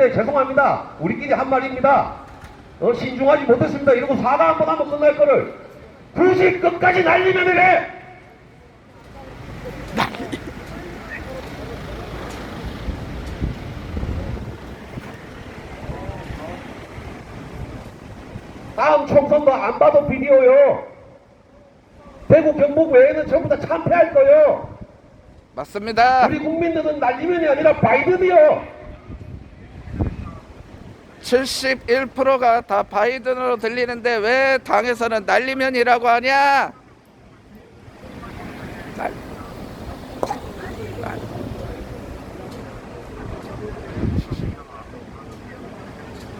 있는데 죄송합니다. 우리끼리 한 말입니다. 어, 신중하지 못했습니다. 이러고 사과 한 번 하면 끝날 거를 굳이 끝까지 날리면 이래! 다음 총선도 안 봐도 비디오요. 대구 경북 외에는 전부 다 참패할 거요. 맞습니다. 우리 국민들은 날리면이 아니라 바이든이요. 71%가 다 바이든으로 들리는데 왜 당에서는 날리면이라고 하냐? 날-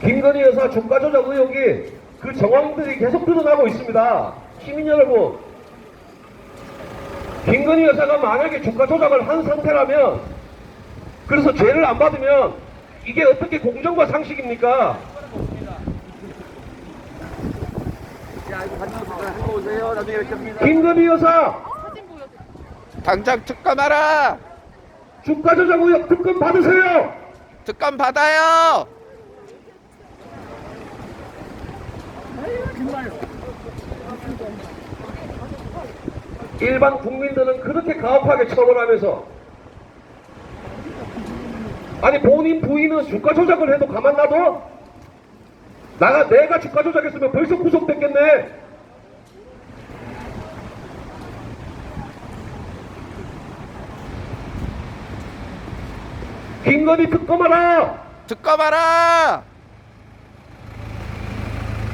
김건희 여사 주가 조작 의혹이 그 정황들이 계속 드러나고 있습니다. 시민 여러분, 김건희 여사가 만약에 주가 조작을 한 상태라면 그래서 죄를 안 받으면 이게 어떻게 공정과 상식입니까? 김건희 여사 당장 특검하라. 주가 조작 의혹 특검 받으세요. 특검 받아요. 일반 국민들은 그렇게 가혹하게 처벌하면서 아니 본인 부인은 주가 조작을 해도 가만 놔둬? 나가 내가 주가 조작했으면 벌써 구속됐겠네. 김건희 특검하라. 특검하라.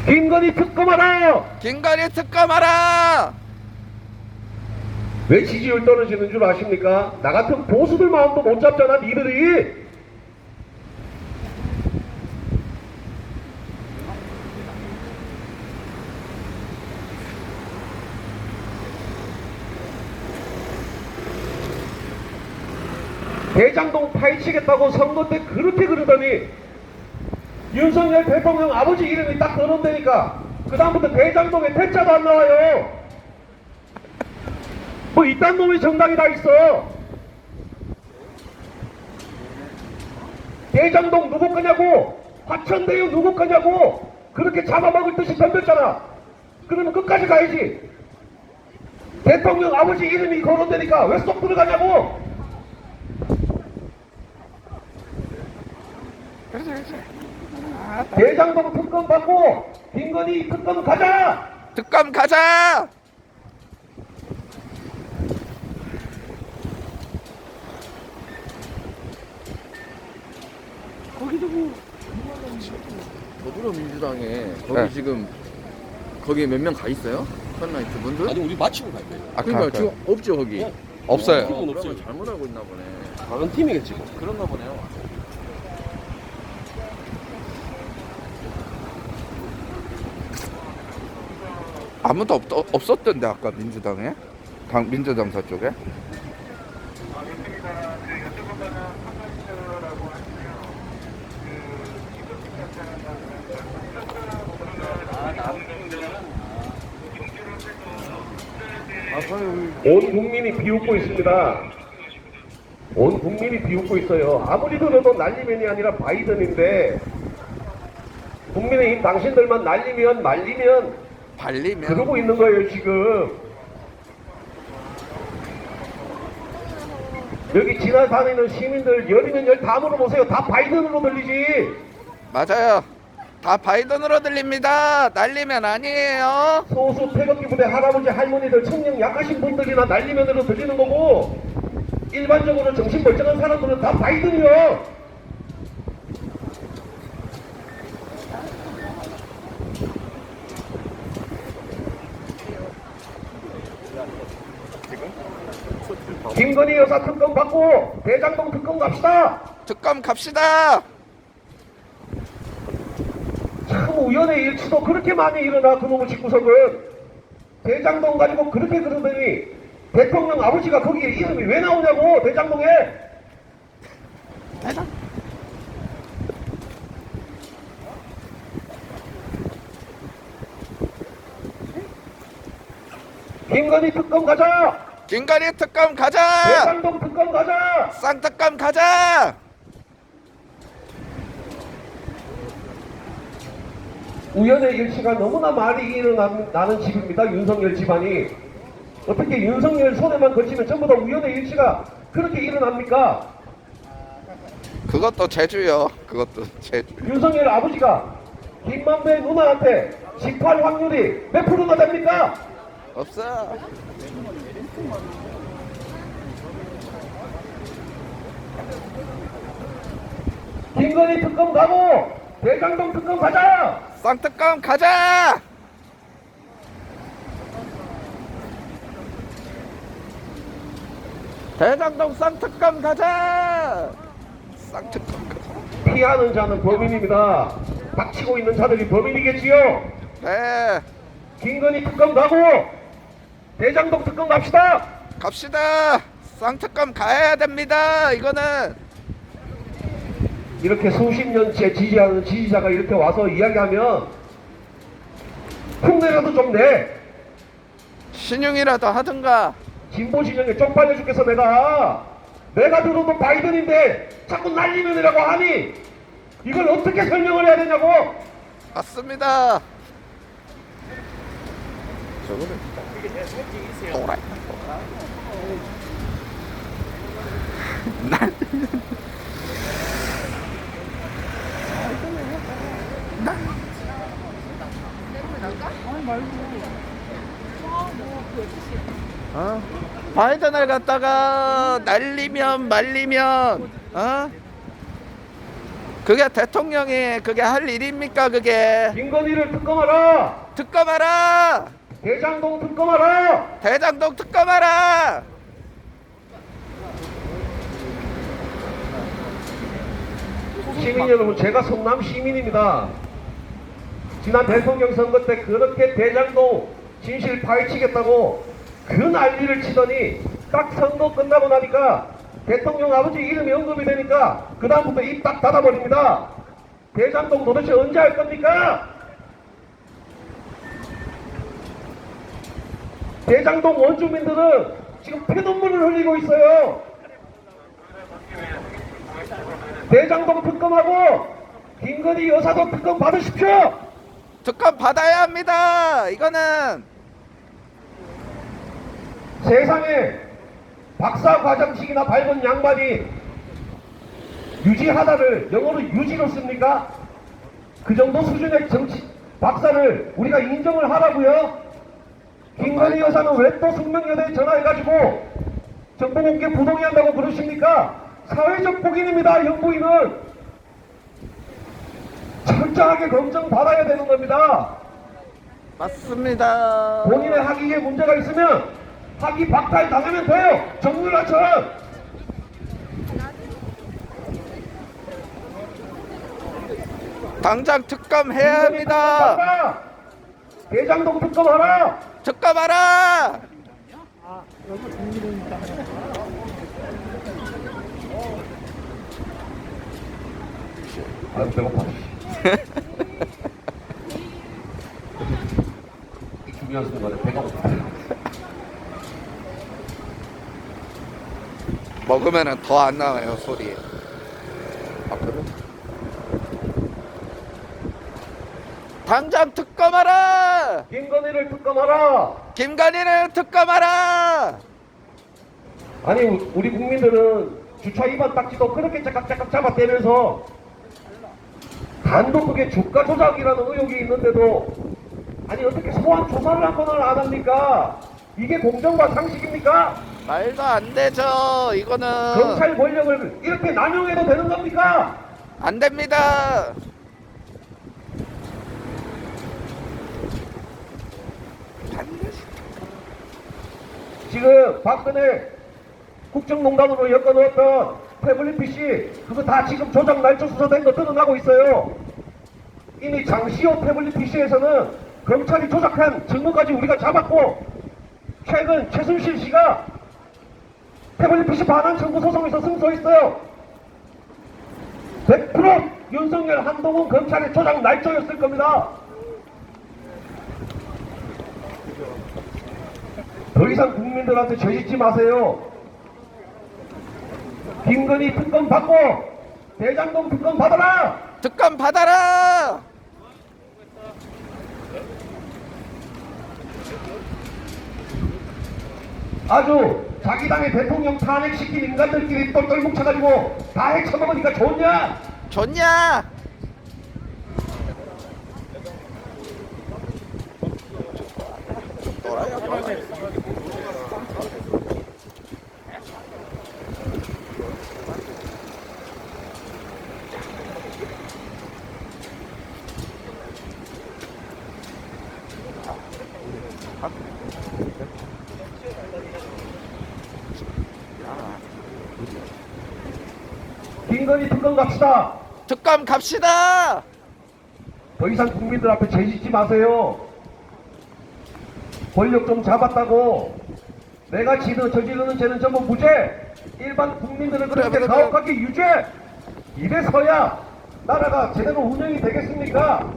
김건희 특검하라. 김건희 특검하라. 왜 지지율 떨어지는 줄 아십니까? 나 같은 보수들 마음도 못 잡잖아, 니들이. 대장동 파헤치겠다고 선거 때 그렇게 그러더니 윤석열 대통령 아버지 이름이 딱 거론되니까 그 다음부터 대장동에 대자도 안 나와요. 뭐 이딴 놈의 정당이 다 있어. 대장동 누구 거냐고, 화천대유 누구 거냐고, 그렇게 잡아먹을 듯이 덤볐잖아. 그러면 끝까지 가야지. 대통령 아버지 이름이 거론되니까 왜 쏙 들어가냐고. 그렇지 그렇지. 아, 대장동 특검 받고 김건희 특검 가자. 특검 가자. 더불어민주당에 거기 네. 지금 거기에 몇명 가 있어요? 선라이트 분들? 아니 우리 마치고 갈 거예요. 아, 그러니까 가- 지금 없죠 거기. 네. 없어요. 팀은 그러면 없어요. 잘못 알고 있나 보네. 다른 팀이겠지 뭐. 그런가 보네요. 아무도 없, 없었던데 아까 민주당에 당 민주당사 쪽에 온 국민이 비웃고 있습니다. 온 국민이 비웃고 있어요. 아무리 들어도 날리면이 아니라 바이든인데 국민의힘 당신들만 날리면 말리면 발리면 그러고 있는 거예요 지금. 여기 지나다니는 시민들 열이면 열 다 물어보세요. 다 바이든으로 들리지. 맞아요. 다 바이든으로 들립니다. 날리면 아니에요. 소수 태극기 부대 할아버지 할머니들 청년 약하신 분들이나 날리면으로 들리는 거고 일반적으로 정신 멀쩡한 사람들은 다 바이든이요. 김건희 여사 특검 받고 대장동 특검 갑시다. 특검 갑시다. 참 우연의 일치도 그렇게 많이 일어나 그놈의 집구석은 대장동 가지고 그렇게 그러더니 대통령 아버지가 거기에 이름이 왜 나오냐고 대장동에 대장. 김건희 특검 가자 김건희 특검 가자. 대장동 특검 가자 쌍특검 가자. 우연의 일치가 너무나 많이 일어나는 집입니다. 윤석열 집안이. 어떻게 윤석열 손에만 걸치면 전부 다 우연의 일치가 그렇게 일어납니까? 그것도 제주요. 그것도 제주. 윤석열 아버지가 김만배 누나한테 집할 확률이 몇 프로나 됩니까? 없어. 김건희 특검 가고 대장동 특검 가자! 쌍특검 가자. 대장동 쌍특검 가자. 쌍특검 가자. 피하는 자는 범인입니다. 닥치고 있는 자들이 범인이겠지요. 네. 김건희 특검 가고 대장동 특검 갑시다. 갑시다. 쌍특검 가야 됩니다. 이거는 이렇게 수십 년째 지지하는 지지자가 이렇게 와서 이야기하면 흉내라도 좀 내. 신용이라도 하든가. 진보 진영에 쪽팔려 죽겠어 내가. 내가 들어도 바이든인데 자꾸 날리면이라고 하니 이걸 어떻게 설명을 해야 되냐고. 맞습니다. 저거는 또라이. 날 어? 바이든을 갖다가 날리면 말리면 어? 그게 대통령이 그게 할 일입니까 그게 김건희를 특검하라. 특검하라 대장동 특검하라. 대장동 특검하라 시민 여러분, 제가 성남 시민입니다. 지난 대통령 선거 때 그렇게 대장동 진실 파헤치겠다고 그 난리를 치더니 딱 선거 끝나고 나니까 대통령 아버지 이름이 언급이 되니까 그 다음부터 입 딱 닫아버립니다. 대장동 도대체 언제 할 겁니까? 대장동 원주민들은 지금 피눈물을 흘리고 있어요. 대장동 특검하고 김건희 여사도 특검 받으십시오. 특검 받아야 합니다 이거는 세상에 박사 과정식이나 밟은 양반이 유지하다를 영어로 유지로 씁니까? 그 정도 수준의 정치 박사를 우리가 인정을 하라고요? 김건희 여사는 왜 또 숙명여대에 전화해가지고 정보공개 부동의한다고 그러십니까? 사회적 폭인입니다, 영부인은. 철저하게 검증 받아야 되는 겁니다. 맞습니다 본인의 학위에 문제가 있으면 학위 박탈 당하면 돼요. 정유라처럼. 당장 특검 해야 합니다 박사! 대장동 특검하라. 특검하라 아 배고파. 이 중요한 순간에 배가 고파. 먹으면 더 안 나와요 소리 아 그래? 당장 특검하라 김건희를 특검하라. 김건희를 특검하라 아니 우- 우리 국민들은 주차 위반 딱지도 그렇게 짝깍짝깍 잡아떼면서 단독국의 주가 조작이라는 의혹이 있는데도 아니 어떻게 소환 조사를 한 번을 안 합니까? 이게 공정과 상식입니까? 말도 안 되죠 이거는 검찰 권력을 이렇게 남용해도 되는 겁니까? 안 됩니다 반드시 지금 박근혜 국정농단으로 엮어놓았던 태블릿 PC 그거 다 지금 조작 날조 수사된 거 드러나고 있어요. 이미 장시호 태블릿 PC에서는 검찰이 조작한 증거까지 우리가 잡았고 최근 최순실 씨가 태블릿 PC 반환 청구 소송에서 승소했어요. 100% 윤석열 한동훈 검찰의 조작 날조였을 겁니다. 더 이상 국민들한테 죄짓지 마세요. 김건희 특검 받고 대장동 특검 받아라. 특검 받아라. 아주 자기 당의 대통령 탄핵시킨 인간들끼리 또 떨뭉쳐가지고 다 해쳐먹으니까 좋냐? 좋냐? 김건희 특검 갑시다. 특검 갑시다. 더 이상 국민들 앞에 죄짓지 마세요. 권력 좀 잡았다고 내가 지는 저지르는 죄는 전부 무죄. 일반 국민들을 그렇게 그래, 그래, 가혹하게 유죄. 이래서야 나라가 제대로 운영이 되겠습니까?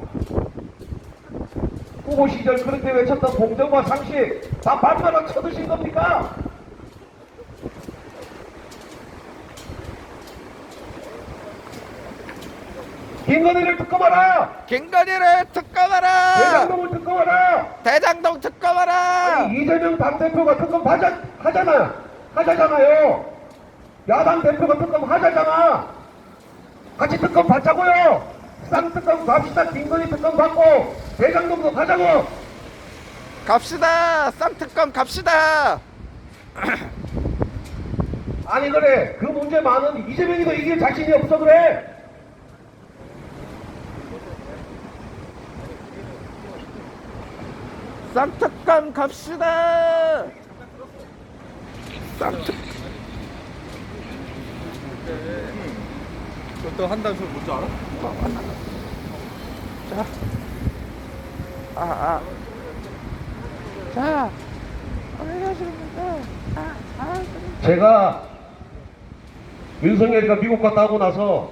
후보 시절 그렇게 외쳤던 공정과 상식 다 반마당 쳐드신 겁니까? 김건희를 특검하라! 김건희를 특검하라. 대장동을 특검하라! 대장동 특검하라. 아니, 이재명 당대표가 특검 하자, 하잖아. 하자잖아요. 야당 대표가 특검 하자잖아. 같이 특검 받자고요. 쌍 특검 갑시다. 김건희 특검 받고 대장동도 가자고. 갑시다. 쌍특검 갑시다. 아니 그래. 그 문제 많은 이재명이도 이길 자신이 없어 그래. 쌍특검 갑시다. 쌍특. 그것도 한다는 소리 뭔지 알아? 아, 아. 자. 안녕하십니까. 아, 아. 제가 윤석열이가 미국 갔다 오고 나서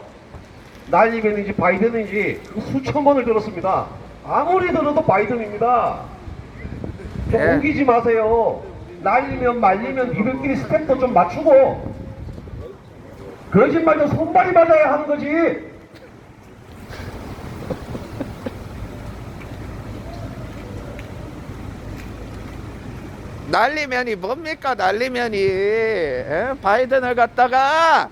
날리면인지 바이든인지 그 수천 번을 들었습니다. 아무리 들어도 바이든입니다. 좀 예. 우기지 마세요. 날리면 말리면 니들끼리 스텝도 좀 맞추고 거짓말도 손발이 맞아야 하는 거지. 날리면이 뭡니까 날리면이 에? 바이든을 갖다가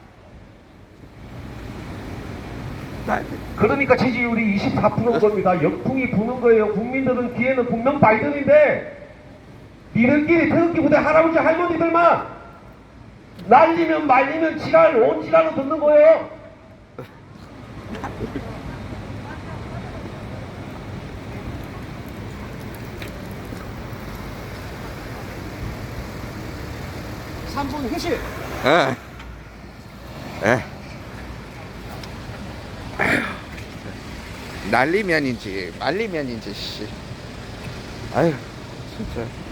날- 그러니까 지지율이 24%인 겁니다. 역풍이 부는 거예요. 국민들은 기회는 분명 바이든인데 니들끼리 태극기 부대 할아버지 할머니들만 날리면 말리면 지랄 온 지랄로 듣는 거예요. 에. 에. 날리면인지 말리면인지 씨. 아유 진짜.